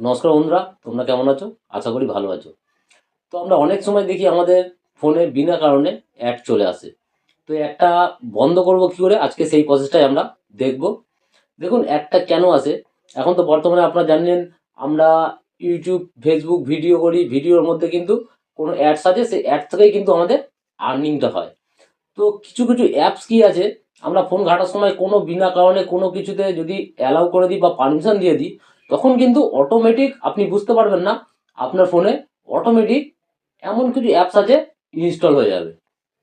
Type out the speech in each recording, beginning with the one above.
নমস্কার বন্ধুরা, তোমরা কেমন আছো? আশা করি ভালো আছো। তো আমরা অনেক সময় দেখি আমাদের ফোনে বিনা কারণে অ্যাড চলে আসে। তো একটা বন্ধ করব কি করে? আজকে সেই প্রসেসটাই আমরা দেখব। দেখুন, একটা কেন আসে? এখন তো বর্তমানে আপনারা জানেন, আমরা ইউটিউব ফেসবুক ভিডিও করি। ভিডিওর মধ্যে কিন্তু কোনো অ্যাডস আছে, সেই অ্যাড থেকেই কিন্তু আমাদের আর্নিংটা হয়। তো কিছু কিছু অ্যাপস কি আছে? আমরা ফোন ঘাটার সময় কোনো বিনা কারণে কোনো কিছুতে যদি অ্যালাউ করে দিই বা পারমিশন দিয়ে দিই তখন কিন্তু অটোমেটিক আপনি বুঝতে পারবেন না, আপনার ফোনে অটোমেটিক এমন কিছু অ্যাপস আছে ইনস্টল হয়ে যাবে।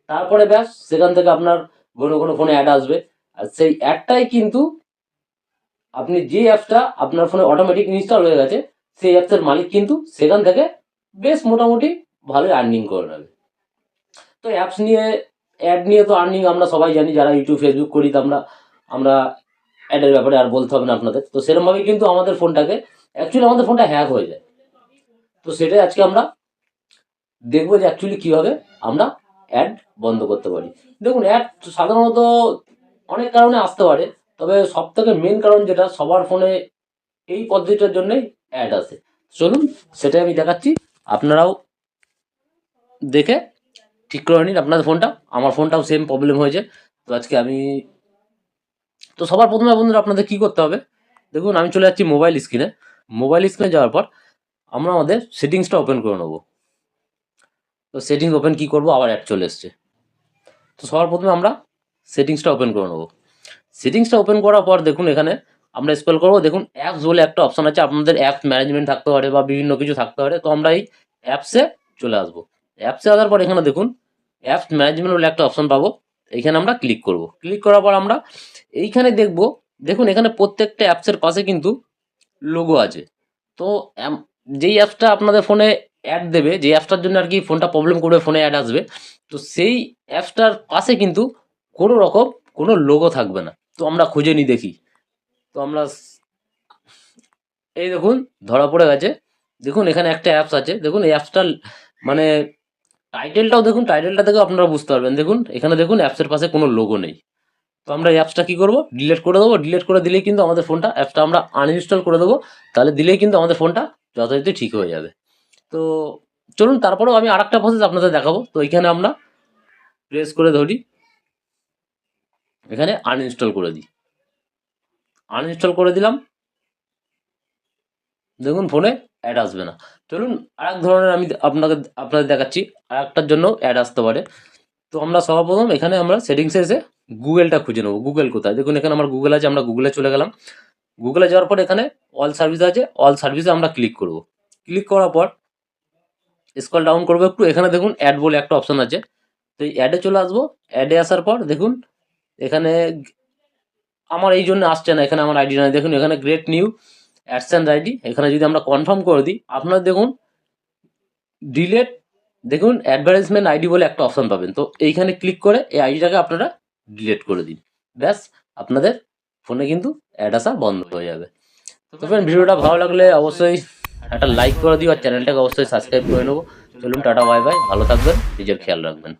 তারপরে ব্যাস, সেখান থেকে আপনার কোনো কোনো ফোনে অ্যাড আসবে। আর সেই অ্যাডটাই কিন্তু আপনি যে অ্যাপসটা আপনার ফোনে অটোমেটিক ইনস্টল হয়ে গেছে, সেই অ্যাপসের মালিক কিন্তু সেখান থেকে বেশ মোটামুটি ভালোই আর্নিং করে নেবে। তো অ্যাপস নিয়ে অ্যাড নিয়ে তো আর্নিং আমরা সবাই জানি, যারা ইউটিউব ফেসবুক করি, তো আমরা আমরা অ্যাডের ব্যাপারে আর বলতে হবে না আপনাদের। তো সেরকমভাবেই কিন্তু আমাদের ফোনটাকে অ্যাকচুয়ালি আমাদের ফোনটা হ্যাক হয়ে যায়। তো সেটাই আজকে আমরা দেখব যে অ্যাকচুয়ালি কীভাবে আমরা অ্যাড বন্ধ করতে পারি। দেখুন, অ্যাড সাধারণত অনেক কারণে আসতে পারে, তবে সব থেকে মেন কারণ যেটা, সবার ফোনে এই পদ্ধতিটার জন্যই অ্যাড আসে চলুন, সেটাই আমি দেখাচ্ছি। আপনারাও দেখে ঠিক করে নিন আপনাদের ফোনটা। আমার ফোনটাও সেম প্রবলেম হয়েছে। তো আজকে আমি তো সবার প্রথমে বন্ধুরা আপনাদের কি করতে হবে? দেখুন, আমি চলে যাচ্ছি মোবাইল স্ক্রিনে মোবাইল স্ক্রিনে যাওয়ার পর আমরা আমাদের সেটিংসটা ওপেন করে নেব। তো সেটিংস ওপেন কি করব? আবার অ্যাপ চলে এসছে। তো সবার প্রথমে আমরা সেটিংসটা ওপেন করে নেব। সেটিংসটা ওপেন করার পর দেখুন, এখানে আমরা স্পেল করব। দেখুন অ্যাপস বলে একটা অপশন আছে। আপনাদের অ্যাপস ম্যানেজমেন্ট থাকতে পারে বা বিভিন্ন কিছু থাকতে পারে। তো আমরা এই অ্যাপসে চলে আসব। অ্যাপসে আসার পর এখানে দেখুন অ্যাপস ম্যানেজমেন্ট বলে একটা অপশন পাবো। এইখানে আমরা ক্লিক করব। ক্লিক করার পর আমরা এইখানে দেখব, দেখুন এখানে প্রত্যেকটা অ্যাপসের পাশে কিন্তু লোগো আছে। তো যেই অ্যাপসটা আপনাদের ফোনে অ্যাড দেবে যে অ্যাপসটার জন্য আর কি ফোনটা প্রবলেম করবে ফোনে অ্যাড আসবে, তো সেই অ্যাপসটার পাশে কিন্তু কোনো রকম কোনো লোগো থাকবে না। তো আমরা খুঁজে নিই দেখি। তো আমরা এই দেখুন, ধরা পড়ে গেছে। দেখুন এখানে একটা অ্যাপস আছে। দেখুন এই অ্যাপসটার মানে টাইটেলটাও দেখুন টাইটেলটা থেকে আপনারা বুঝতে পারবেন। দেখুন, এখানে দেখুন অ্যাপসের পাশে কোনো লোগো নেই। তো আমরা অ্যাপসটা কী করব? ডিলিট করে দেবো। ডিলিট করে দিলেই কিন্তু আমাদের ফোনটা অ্যাপসটা আমরা আনইনস্টল করে দেবো। তাহলে দিলেই কিন্তু আমাদের ফোনটা যথারীতি ঠিক হয়ে যাবে। তো চলুন, তারপরেও আমি আরেকটা প্রসেস আপনাদের দেখাবো। তো এখানে আমরা প্রেস করে ধরি। এখানে আনইনস্টল করে দিই। আনইনস্টল করে দিলাম। দেখুন ফোনে অ্যাড আসবে না। চলুন, আরেক ধরনের আমি আপনাকে আপনাদের দেখাচ্ছি। আরেকটার জন্য অ্যাড আসতে পারে। তো আমরা সর্বপ্রথম এখানে আমরা সেটিংসে এসে গুগলটা খুঁজে নেব। গুগল কোথায়? দেখুন, এখানে আমার গুগল আছে, আমরা গুগলে চলে গেলাম। গুগলে যাওয়ার পর এখানে অল সার্ভিস আছে অল সার্ভিসে আমরা ক্লিক করব। ক্লিক করার পর স্কল ডাউন করব একটু। এখানে দেখুন অ্যাড বলে একটা অপশন আছে। তো এই অ্যাডে চলে আসব। অ্যাডে আসার পর দেখুন, এখানে আমার এই জন্য আসছে না, এখানে আমার আইডি নাই। দেখুন, এখানে গ্রেট নিউ অ্যাডসেন্স আইডি এখানে যদি আমরা কনফার্ম করে দিই, আপনারা দেখুন ডিলেট দেখুন অ্যাডভার্টাইজমেন্ট আইডি বলে একটা অপশান পাবেন। তো এইখানে ক্লিক করে এই আইডিটাকে আপনারা ডিলেট করে দিন। ব্যাস আপনাদের ফোনে কিন্তু অ্যাড আসা বন্ধ হয়ে যাবে। তো ফ্রেন্ড ভিডিওটা ভালো লাগলে অবশ্যই একটা লাইক করে দিও আর চ্যানেলটাকে অবশ্যই সাবস্ক্রাইব করে নেব। চলুন টাটা বাই বাই ভালো থাকবেন নিজের খেয়াল রাখবেন।